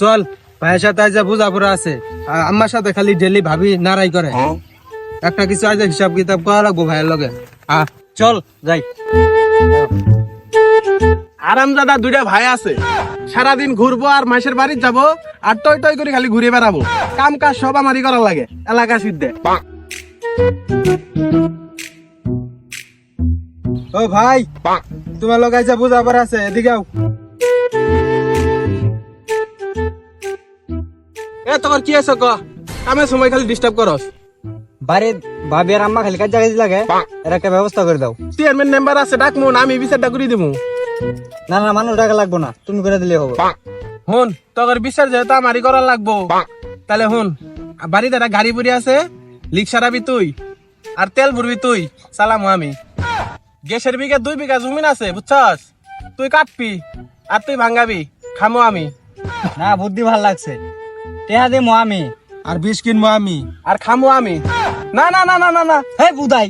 চল ভাইয়ের সাথে আজ বুঝাপড়া আছে আর আমার সাথে খালি ডেলি ভাবি নারাই করে। একটা কিছু আজ হিসাব কিতাব করা লাগবো ভাইয়ের লগে। আহ চল যাই। আরামজাদা দুইটা ভাই আছে। সারাদিন ঘুরবো আর মাসের বাড়ি যাব আর টই টই করে খালি ঘুরে বেড়াবো। কাম কাজ সব আমারই করা লাগে এলাকা সিদ্ধে। ও ভাই তোমার লগে আইসা বুঝাপড়া আছে এদিকে এ তোর কি আছে ক? কামের সময় খালি ডিস্টার্ব করস। বাড়ি ভাবি আর আম্মা খালি কাজ কাজে লাগে এর একটা ব্যবস্থা করে দাও। চেয়ারম্যান মেম্বার আছে ডাকমু না আমি বিচারটা করে দিমু। না না মানুষ টাকা লাগবো না তুমি করে দিলে হবে। হুন তোর বিচার যেহেতু আমারই করা লাগবো। তাহলে হুন বাড়িতে একটা গাড়ি বুড়ি আছে লিক সারাবি তুই আর তেল ভরবি তুই চালামু আমি। গ্যাসের বিঘা দুই বিঘা জমিন আছে বুঝছস? তুই কাটবি আর তুই ভাঙ্গাবি খামো আমি। না বুদ্ধি ভালো লাগছে। টেহা দিমো আমি আর বিষ কিনবো আমি। আর খামো আমি। না না না না না না। হে বুদাই।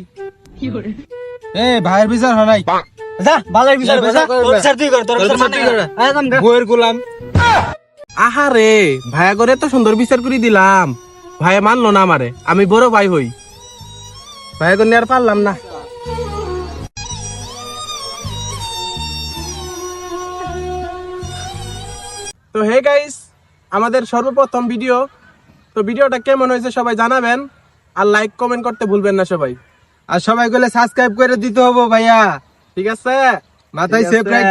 এ ভাইয়ের বিচার হনাই যা বালের বিচার বিচার যা। কর, তোর বিচার তুই কর তোর বিচার তুই কর একদম বইয়ের গোলাম। আহারে ভাইয়া করে তো সুন্দর বিচার করে দিলাম। ভাইয়া মানলো না আমারে আমি বড় ভাই হই। ভাইয়া করে আর পারলাম না। তো হে গাইস আমাদের সর্বপ্রথম ভিডিও। তো ভিডিওটা কেমন হয়েছে সবাই জানাবেন। আর লাইক কমেন্ট করতে ভুলবেন না সবাই। আর সবাই গেলে সাবস্ক্রাইব করে দিতে হব ভাইয়া। ঠিক আছে? মাথায় সেফ রাখ।